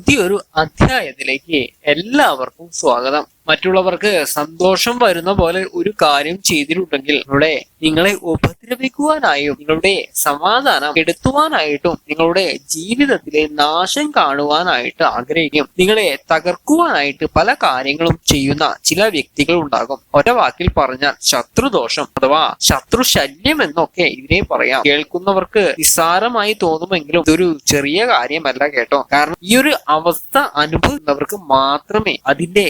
പുതിയൊരു അധ്യായത്തിലേക്ക് എല്ലാവർക്കും സ്വാഗതം. മറ്റുള്ളവർക്ക് സന്തോഷം വരുന്ന പോലെ ഒരു കാര്യം ചെയ്തിട്ടുണ്ടെങ്കിൽ നിങ്ങളുടെ നിങ്ങളെ ഉപദ്രവിക്കുവാനായും നിങ്ങളുടെ സമാധാനം കെടുത്തുവാനായിട്ടും നിങ്ങളുടെ ജീവിതത്തിലെ നാശം കാണുവാനായിട്ട് ആഗ്രഹിക്കും. നിങ്ങളെ തകർക്കുവാനായിട്ട് പല കാര്യങ്ങളും ചെയ്യുന്ന ചില വ്യക്തികൾ ഉണ്ടാകും. ഒറ്റ വാക്കിൽ പറഞ്ഞാൽ ശത്രുദോഷം അഥവാ ശത്രു ശല്യം എന്നൊക്കെ ഇതിനെ പറയാം. കേൾക്കുന്നവർക്ക് നിസ്സാരമായി തോന്നുമെങ്കിലും ഇതൊരു ചെറിയ കാര്യമല്ല കേട്ടോ. കാരണം ഈ ഒരു അവസ്ഥ അനുഭവിക്കുന്നവർക്ക് മാത്രമേ അതിന്റെ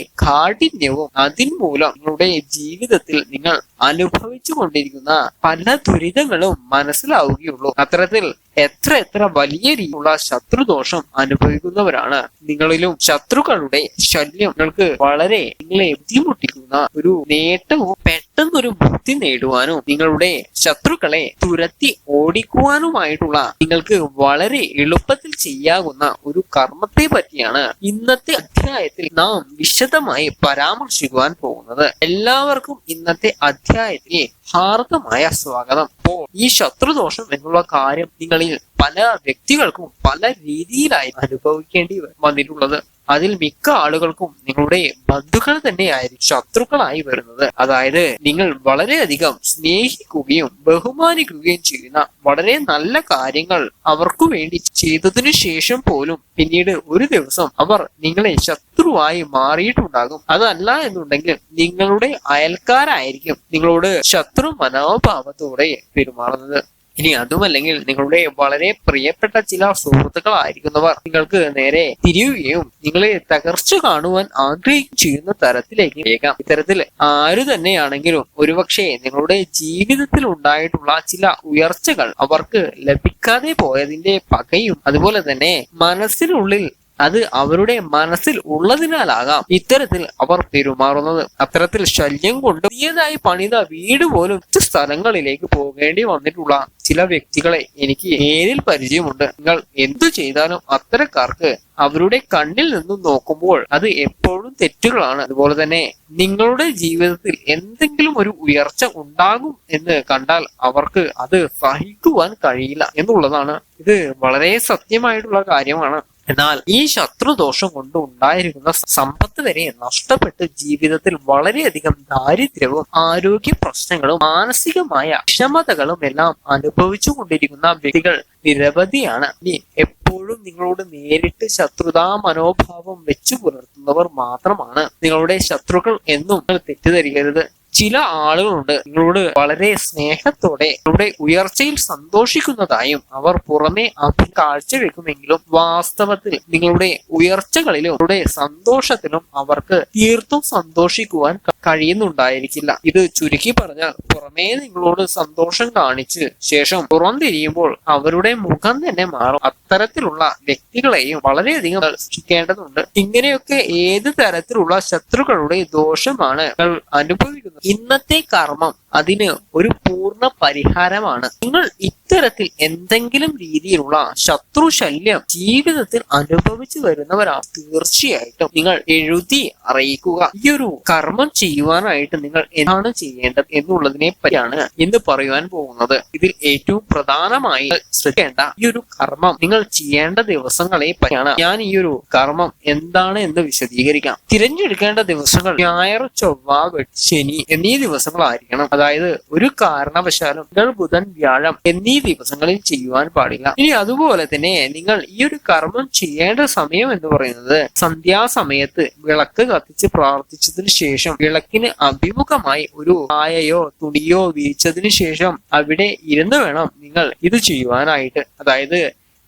കാഠിന്യവും അതിന്മൂലം മൂലം നിങ്ങളുടെ ജീവിതത്തിൽ നിങ്ങൾ അനുഭവിച്ചു കൊണ്ടിരിക്കുന്ന പല ദുരിതങ്ങളും മനസ്സിലാവുകയുള്ളൂ. അത്തരത്തിൽ എത്ര എത്ര വലിയ രീതിയിലുള്ള ശത്രുദോഷം അനുഭവിക്കുന്നവരാണ് നിങ്ങളിലും. ശത്രുക്കളുടെ ശല്യം നിങ്ങൾക്ക് വളരെ നിങ്ങളെ ബുദ്ധിമുട്ടിക്കുന്ന ഒരു നേട്ടവും പെട്ടെന്നൊരു മുക്തി നേടുവാനും നിങ്ങളുടെ ശത്രുക്കളെ തുരത്തി ഓടിക്കുവാനുമായിട്ടുള്ള നിങ്ങൾക്ക് വളരെ എളുപ്പത്തിൽ ചെയ്യാവുന്ന ഒരു കർമ്മത്തെ പറ്റിയാണ് ഇന്നത്തെ അധ്യായത്തിൽ നാം വിശദമായി പരാമർശിക്കുവാൻ പോകുന്നത്. എല്ലാവർക്കും ഇന്നത്തെ അധ്യായത്തിൽ ഹാർദമായ സ്വാഗതം. അപ്പോൾ ഈ ശത്രുദോഷം എന്നുള്ള കാര്യം നിങ്ങളിൽ പല വ്യക്തികൾക്കും പല രീതിയിലായി അനുഭവിക്കേണ്ടി വന്നിട്ടുള്ളത്. അതിൽ മിക്ക ആളുകൾക്കും നിങ്ങളുടെ ബന്ധുക്കൾ തന്നെയായിരിക്കും ശത്രുക്കളായി വരുന്നത്. അതായത് നിങ്ങൾ വളരെയധികം സ്നേഹിക്കുകയും ബഹുമാനിക്കുകയും ചെയ്യുന്ന വളരെ നല്ല കാര്യങ്ങൾ അവർക്കു വേണ്ടി ചെയ്തതിനു ശേഷം പോലും പിന്നീട് ഒരു ദിവസം അവർ നിങ്ങളെ ശത്രുവായി മാറിയിട്ടുണ്ടാകും. അതല്ല എന്നുണ്ടെങ്കിൽ നിങ്ങളുടെ അയൽക്കാരായിരിക്കും നിങ്ങളോട് ശത്രു മനോഭാവത്തോടെ പെരുമാറുന്നത്. ഇനി അതുമല്ലെങ്കിൽ നിങ്ങളുടെ വളരെ പ്രിയപ്പെട്ട ചില സുഹൃത്തുക്കളായിരിക്കുന്നവർ നിങ്ങൾക്ക് നേരെ തിരിയുകയും നിങ്ങളെ തകർച്ച കാണുവാൻ ആഗ്രഹിക്കുകയും ചെയ്യുന്ന തരത്തിലേക്ക് വേഗം ഇത്തരത്തിൽ ആര് തന്നെയാണെങ്കിലും ഒരുപക്ഷെ നിങ്ങളുടെ ജീവിതത്തിൽ ഉണ്ടായിട്ടുള്ള ചില ഉയർച്ചകൾ അവർക്ക് ലഭിക്കാതെ പോയതിന്റെ പകയും അതുപോലെ തന്നെ മനസ്സിനുള്ളിൽ അത് അവരുടെ മനസ്സിൽ ഉള്ളതിനാലാകാം ഇത്തരത്തിൽ അവർ പെരുമാറുന്നത്. അത്തരത്തിൽ ശല്യം കൊണ്ട് പുതിയതായി പണിത വീട് പോലും സ്ഥലങ്ങളിലേക്ക് പോകേണ്ടി വന്നിട്ടുള്ള ചില വ്യക്തികളെ എനിക്ക് നേരിൽ പരിചയമുണ്ട്. നിങ്ങൾ എന്തു ചെയ്താലും അത്തരക്കാർക്ക് അവരുടെ കണ്ണിൽ നിന്നും നോക്കുമ്പോൾ അത് എപ്പോഴും തെറ്റുകളാണ്. അതുപോലെ തന്നെ നിങ്ങളുടെ ജീവിതത്തിൽ എന്തെങ്കിലും ഒരു ഉയർച്ച ഉണ്ടാകും എന്ന് കണ്ടാൽ അവർക്ക് അത് സഹിക്കുവാൻ കഴിയില്ല എന്നുള്ളതാണ്. ഇത് വളരെ സത്യമായിട്ടുള്ള കാര്യമാണ്. എന്നാൽ ഈ ശത്രുദോഷം കൊണ്ട് ഉണ്ടായിരിക്കുന്ന സമ്പത്ത് വരെ നഷ്ടപ്പെട്ട് ജീവിതത്തിൽ വളരെയധികം ദാരിദ്ര്യവും ആരോഗ്യ പ്രശ്നങ്ങളും മാനസികമായ വിഷമതകളും എല്ലാം അനുഭവിച്ചു കൊണ്ടിരിക്കുന്ന വ്യക്തികൾ നിരവധിയാണ്. ഇനി എപ്പോഴും നിങ്ങളോട് നേരിട്ട് ശത്രുതാ മനോഭാവം വെച്ചു പുലർത്തുന്നവർ മാത്രമാണ്. നിങ്ങളുടെ ശത്രുക്കൾ എന്നും നിങ്ങൾ തെറ്റിദ്ധരിക്കരുത്. ചില ആളുകളുണ്ട് നിങ്ങളോട് വളരെ സ്നേഹത്തോടെ നിങ്ങളുടെ ഉയർച്ചയിൽ സന്തോഷിക്കുന്നതായും അവർ പുറമെ അഭി കാഴ്ചവെക്കുമെങ്കിലും വാസ്തവത്തിൽ നിങ്ങളുടെ ഉയർച്ചകളിലും നിങ്ങളുടെ സന്തോഷത്തിലും അവർക്ക് തീർത്തും സന്തോഷിക്കുവാൻ കഴിയുന്നുണ്ടായിരിക്കില്ല. ഇത് ചുരുക്കി പറഞ്ഞാൽ പുറമേ നിങ്ങളോട് സന്തോഷം കാണിച്ച് ശേഷം പുറംതിരിയുമ്പോൾ അവരുടെ മുഖം തന്നെ മാറും. അത്തരത്തിലുള്ള വ്യക്തികളെയും വളരെയധികം സൂക്ഷിക്കേണ്ടതുണ്ട് ഇങ്ങനെയൊക്കെ ഏത് തരത്തിലുള്ള ശത്രുക്കളുടെ ദോഷമാണ് അനുഭവിക്കുന്നത്? ഇന്നത്തെ കർമ്മം അതിന് ഒരു പൂർണ പരിഹാരമാണ്. നിങ്ങൾ ഇത്തരത്തിൽ എന്തെങ്കിലും രീതിയിലുള്ള ശത്രു ശല്യം ജീവിതത്തിൽ അനുഭവിച്ചു വരുന്നവരാണ് തീർച്ചയായിട്ടും നിങ്ങൾ എഴുതി അറിയിക്കുക. ഈ ഒരു കർമ്മം ചെയ്യുവാനായിട്ട് നിങ്ങൾ എന്താണ് ചെയ്യേണ്ടത് എന്നുള്ളതിനെ പറ്റിയാണ് ഇന്ന് പറയുവാൻ പോകുന്നത്. ഇതിൽ ഏറ്റവും പ്രധാനമായി ശ്രദ്ധിക്കേണ്ട ഈ ഒരു കർമ്മം നിങ്ങൾ ചെയ്യേണ്ട ദിവസങ്ങളെ പറ്റിയാണ്. ഞാൻ ഈ ഒരു കർമ്മം എന്താണ് എന്ന് വിശദീകരിക്കാം. തിരഞ്ഞെടുക്കേണ്ട ദിവസങ്ങൾ ഞായർ ചൊവ്വ ശനി എന്നീ ദിവസങ്ങളായിരിക്കണം. അതായത് ഒരു കാരണവശാലും നിങ്ങൾ ബുധൻ വ്യാഴം എന്നീ ദിവസങ്ങളിൽ ചെയ്യുവാൻ പാടില്ല. ഇനി അതുപോലെ തന്നെ നിങ്ങൾ ഈ ഒരു കർമ്മം ചെയ്യേണ്ട സമയം എന്ന് പറയുന്നത് സന്ധ്യാസമയത്ത് വിളക്ക് കത്തിച്ച് പ്രാർത്ഥിച്ചതിന് ശേഷം വിളക്കിന് അഭിമുഖമായി ഒരു പായയോ തുണിയോ വിരിച്ചതിന് ശേഷം അവിടെ ഇരുന്ന് വേണം നിങ്ങൾ ഇത് ചെയ്യുവാനായിട്ട്. അതായത്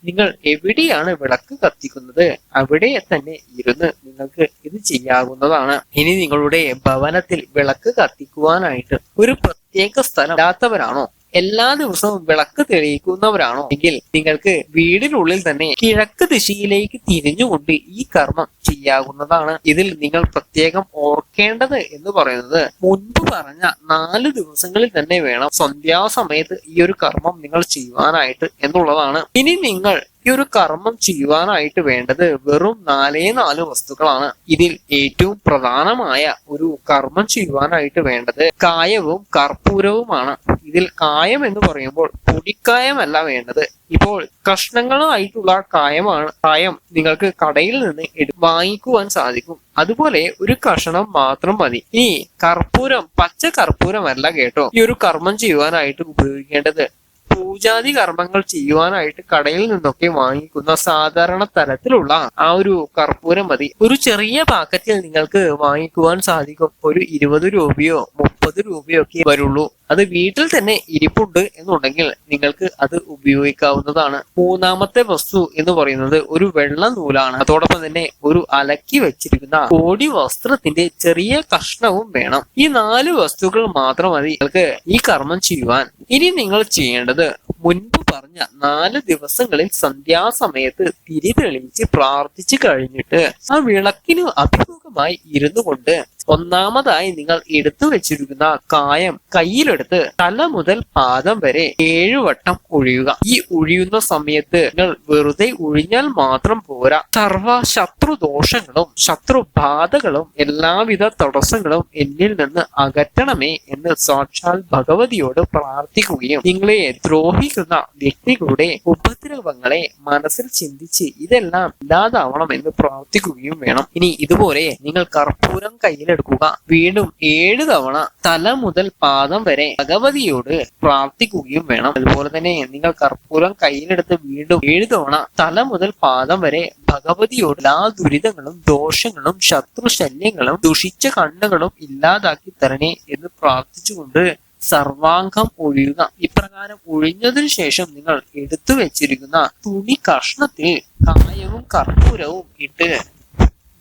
നിങ്ങൾ എവിടെയാണ് വിളക്ക് കത്തിക്കുന്നത്? അവിടെ തന്നെ ഇരുന്ന് നിങ്ങൾക്ക് ഇത് ചെയ്യാവുന്നതാണ്. ഇനി നിങ്ങളുടെ ഭവനത്തിൽ വിളക്ക് കത്തിക്കുവാനായിട്ട് ഒരു പ്രത്യേക സ്ഥലം ഇല്ലാത്തവരാണോ? എല്ലാ ദിവസവും വിളക്ക് തെളിയിക്കുന്നവരാണോ? എങ്കിൽ നിങ്ങൾക്ക് വീടിനുള്ളിൽ തന്നെ കിഴക്ക് ദിശയിലേക്ക് തിരിഞ്ഞുകൊണ്ട് ഈ കർമ്മം ചെയ്യാവുന്നതാണ്. ഇതിൽ നിങ്ങൾ പ്രത്യേകം ഓർക്കേണ്ടത് എന്ന് പറയുന്നത് മുൻപ് പറഞ്ഞ നാല് ദിവസങ്ങളിൽ തന്നെ വേണം സന്ധ്യാസമയത്ത് ഈ ഒരു കർമ്മം നിങ്ങൾ ചെയ്യുവാനായിട്ട് എന്നുള്ളതാണ്. ഇനി നിങ്ങൾ ഈ ഒരു കർമ്മം ചെയ്യുവാനായിട്ട് വേണ്ടത് വെറും നാലേ നാല് വസ്തുക്കളാണ്. ഇതിൽ ഏറ്റവും പ്രധാനമായ ഒരു കർമ്മം ചെയ്യുവാനായിട്ട് വേണ്ടത് കായവും കർപ്പൂരവുമാണ്. ഇതിൽ കായം എന്ന് പറയുമ്പോൾ പൊടിക്കായമല്ല വേണ്ടത്. ഇപ്പോൾ കഷ്ണങ്ങളായിട്ടുള്ള കായമാണ്. കായം നിങ്ങൾക്ക് കടയിൽ നിന്ന് വാങ്ങിക്കുവാൻ സാധിക്കും. അതുപോലെ ഒരു കഷണം മാത്രം മതി. ഈ കർപ്പൂരം പച്ച കർപ്പൂരമല്ല കേട്ടോ ഈ ഒരു കർമ്മം ചെയ്യുവാനായിട്ട് ഉപയോഗിക്കേണ്ടത്. പൂജാതി കർമ്മങ്ങൾ ചെയ്യുവാനായിട്ട് കടയിൽ നിന്നൊക്കെ വാങ്ങിക്കുന്ന സാധാരണ തരത്തിലുള്ള ആ ഒരു കർപ്പൂരം മതി. ഒരു ചെറിയ പാക്കറ്റിൽ നിങ്ങൾക്ക് വാങ്ങിക്കുവാൻ സാധിക്കും. ഒരു ഇരുപത് രൂപയോ മുപ്പത് രൂപയോ ഒക്കെ വരുള്ളൂ. അത് വീട്ടിൽ തന്നെ ഇരിപ്പുണ്ട് എന്നുണ്ടെങ്കിൽ നിങ്ങൾക്ക് അത് ഉപയോഗിക്കാവുന്നതാണ്. മൂന്നാമത്തെ വസ്തു എന്ന് പറയുന്നത് ഒരു വെള്ള നൂലാണ്. അതോടൊപ്പം തന്നെ ഒരു അലക്കി വെച്ചിരിക്കുന്ന കോടി വസ്ത്രത്തിന്റെ ചെറിയ കഷ്ണവും വേണം. ഈ നാല് വസ്തുക്കൾ മാത്രം മതി നിങ്ങൾക്ക് ഈ കർമ്മം ചെയ്യുവാൻ ഇനി നിങ്ങൾ ചെയ്യേണ്ടത് മുൻപ് പറഞ്ഞ നാല് ദിവസങ്ങളിൽ സന്ധ്യാസമയത്ത് തിരി തെളിയിച്ച് പ്രാർത്ഥിച്ചു കഴിഞ്ഞിട്ട് ആ വിളക്കിന് അഭിമുഖമായി ഇരുന്നു കൊണ്ട് ഒന്നാമതായി നിങ്ങൾ എടുത്തു വെച്ചിരിക്കുന്ന കായം കയ്യിലെടുത്ത് തല മുതൽ പാദം വരെ ഏഴു വട്ടം ഒഴിയുക. ഈ ഒഴിയുന്ന സമയത്ത് നിങ്ങൾ വെറുതെ ഒഴിഞ്ഞാൽ മാത്രം പോരാ. സർവ ശത്രു ദോഷങ്ങളും ശത്രു ബാധകളും എല്ലാവിധ തടസ്സങ്ങളും എന്നിൽ നിന്ന് അകറ്റണമേ എന്ന് സാക്ഷാൽ ഭഗവതിയോട് പ്രാർത്ഥിക്കുകയും നിങ്ങളെ ദ്രോഹിക്കുന്ന വ്യക്തികളുടെ ഉപദ്രവങ്ങളെ മനസ്സിൽ ചിന്തിച്ച് ഇതെല്ലാം ഇല്ലാതാവണം എന്ന് പ്രാർത്ഥിക്കുകയും വേണം. ഇനി ഇതുപോലെ നിങ്ങൾ കർപ്പൂരം കയ്യിലെടുക്കുക. വീണ്ടും ഏഴ് തവണ തല മുതൽ പാദം വരെ ഭഗവതിയോട് പ്രാർത്ഥിക്കുകയും വേണം. അതുപോലെ തന്നെ നിങ്ങൾ കർപ്പൂരം കയ്യിലെടുത്ത് വീണ്ടും ഏഴ് തവണ തല മുതൽ പാദം വരെ ഭഗവതിയോട് എല്ലാ ദുരിതങ്ങളും ദോഷങ്ങളും ശത്രു ശല്യങ്ങളും ദുഷിച്ച കണ്ണുകളും ഇല്ലാതാക്കി തരണേ എന്ന് പ്രാർത്ഥിച്ചുകൊണ്ട് സർവാംഗം ഒഴിയുക. ഇപ്രകാരം ഒഴിഞ്ഞതിനു ശേഷം നിങ്ങൾ എടുത്തു വെച്ചിരിക്കുന്ന തുണി കഷ്ണത്തിൽ കായവും കർപ്പൂരവും ഇട്ട്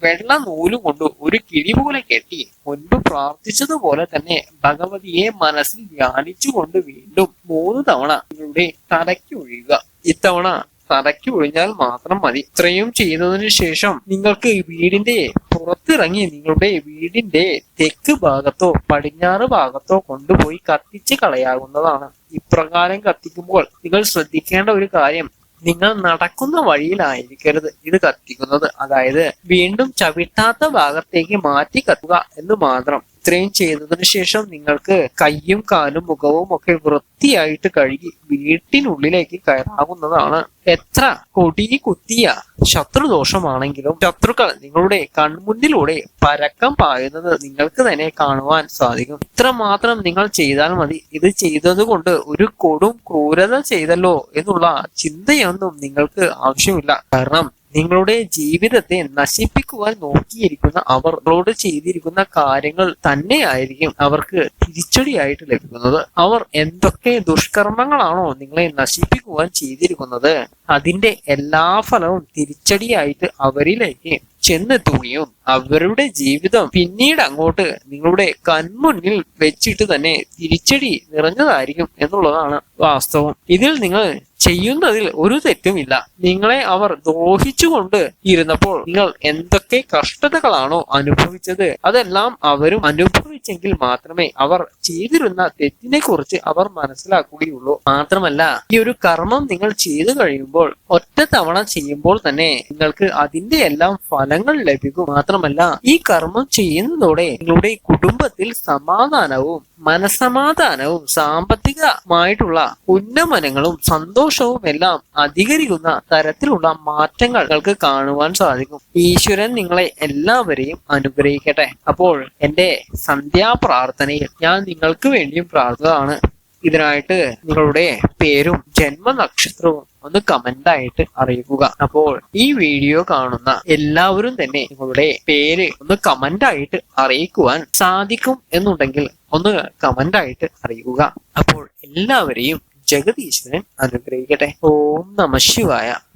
വെള്ള നൂൽ കൊണ്ട് ഒരു കിഴി പോലെ കെട്ടി മുൻപ് പ്രാർത്ഥിച്ചതുപോലെ തന്നെ ഭഗവതിയെ മനസ്സിൽ ധ്യാനിച്ചുകൊണ്ട് വീണ്ടും മൂന്ന് തവണ നിങ്ങളുടെ തലയ്ക്ക് ഒഴിയുക ഇത്തവണ തലയ്ക്ക് ഒഴിഞ്ഞാൽ മാത്രം മതി. ഇത്രയും ചെയ്യുന്നതിന് ശേഷം നിങ്ങൾക്ക് വീടിന്റെ പുറത്തിറങ്ങി നിങ്ങളുടെ വീടിന്റെ തെക്ക് ഭാഗത്തോ പടിഞ്ഞാറ് ഭാഗത്തോ കൊണ്ടുപോയി കത്തിച്ച് കളയാവുന്നതാണ്. ഇപ്രകാരം കത്തിക്കുമ്പോൾ നിങ്ങൾ ശ്രദ്ധിക്കേണ്ട ഒരു കാര്യം നിങ്ങൾ നടക്കുന്ന വഴിയിലായിരിക്കരുത്. ഇത് കത്തിക്കുന്നത്. അതായത് വീണ്ടും ചവിട്ടാത്ത ഭാഗത്തേക്ക് മാറ്റി കത്തുക എന്ന് മാത്രം. ഇത്രയും ചെയ്തതിനു ശേഷം നിങ്ങൾക്ക് കയ്യും കാലും മുഖവും ഒക്കെ വൃത്തിയായിട്ട് കഴുകി വീട്ടിനുള്ളിലേക്ക് കയറാവുന്നതാണ്. എത്ര കൊടി കുത്തിയ ശത്രുദോഷമാണെങ്കിലും ശത്രുക്കൾ നിങ്ങളുടെ കൺമുന്നിലൂടെ പരക്കം പായുന്നത് നിങ്ങൾക്ക് തന്നെ കാണുവാൻ സാധിക്കും. ഇത്ര മാത്രം നിങ്ങൾ ചെയ്താൽ മതി. ഇത് ചെയ്തത് കൊണ്ട് ഒരു കൊടും ക്രൂരത ചെയ്തല്ലോ എന്നുള്ള ചിന്തയൊന്നും നിങ്ങൾക്ക് ആവശ്യമില്ല. കാരണം നിങ്ങളുടെ ജീവിതത്തെ നശിപ്പിക്കുവാൻ നോക്കിയിരിക്കുന്ന അവരോട് ചെയ്തിരിക്കുന്ന കാര്യങ്ങൾ തന്നെയായിരിക്കും അവർക്ക് തിരിച്ചടിയായിട്ട് ലഭിക്കുന്നത്. അവർ എന്തൊക്കെ ദുഷ്കർമ്മങ്ങളാണോ നിങ്ങളെ നശിപ്പിക്കുവാൻ ചെയ്തിരിക്കുന്നത് അതിന്റെ എല്ലാ ഫലവും തിരിച്ചടിയായിട്ട് അവരിലേക്ക് ചെന്നെത്തുകയും അവരുടെ ജീവിതം പിന്നീട് അങ്ങോട്ട് നിങ്ങളുടെ കൺമുന്നിൽ വെച്ചിട്ട് തന്നെ തിരിച്ചടി നിറഞ്ഞതായിരിക്കും എന്നുള്ളതാണ് വാസ്തവം. ഇതിൽ നിങ്ങൾ ചെയ്യുന്നതിൽ ഒരു തെറ്റുമില്ല നിങ്ങളെ അവർ ദോഹിച്ചുകൊണ്ട് ഇരുന്നപ്പോൾ നിങ്ങൾ എന്തൊക്കെ കഷ്ടതകളാണോ അനുഭവിച്ചത് അതെല്ലാം അവരും അനുഭവിച്ചെങ്കിൽ മാത്രമേ അവർ ചെയ്തിരുന്ന തെറ്റിനെ കുറിച്ച് അവർ മനസ്സിലാക്കുകയുള്ളൂ. മാത്രമല്ല ഈ ഒരു കർമ്മം നിങ്ങൾ ചെയ്തു കഴിയുമ്പോൾ ഒറ്റ തവണ ചെയ്യുമ്പോൾ തന്നെ നിങ്ങൾക്ക് അതിന്റെ എല്ലാം ഫലങ്ങൾ ലഭിക്കും. മാത്രമല്ല ഈ കർമ്മം ചെയ്യുന്നതോടെ നിങ്ങളുടെ കുടുംബത്തിൽ സമാധാനവും മനസമാധാനവും സാമ്പത്തികമായിട്ടുള്ള ഉന്നമനങ്ങളും സന്തോഷവും എല്ലാം അധികരിക്കുന്ന തരത്തിലുള്ള മാറ്റങ്ങൾ നിങ്ങൾക്ക് കാണുവാൻ സാധിക്കും. ഈശ്വരൻ നിങ്ങളെ എല്ലാവരെയും അനുഗ്രഹിക്കട്ടെ. അപ്പോൾ എന്റെ സന്ധ്യാപ്രാർത്ഥനയിൽ ഞാൻ നിങ്ങൾക്ക് വേണ്ടിയും പ്രാർത്ഥനയാണ് ഇതിനായിട്ട് നിങ്ങളുടെ പേരും ജന്മനക്ഷത്രവും ഒന്ന് കമന്റ് ആയിട്ട് അറിയിക്കുക. അപ്പോൾ ഈ വീഡിയോ കാണുന്ന എല്ലാവരും തന്നെ നിങ്ങളുടെ പേര് ഒന്ന് കമന്റ് ആയിട്ട് അറിയിക്കുവാൻ സാധിക്കും എന്നുണ്ടെങ്കിൽ ഒന്ന് കമന്റ് ആയിട്ട് അറിയിക്കുക അപ്പോൾ എല്ലാവരെയും ജഗദീശ്വരൻ അനുഗ്രഹിക്കട്ടെ. ഓം നമ ശിവായ.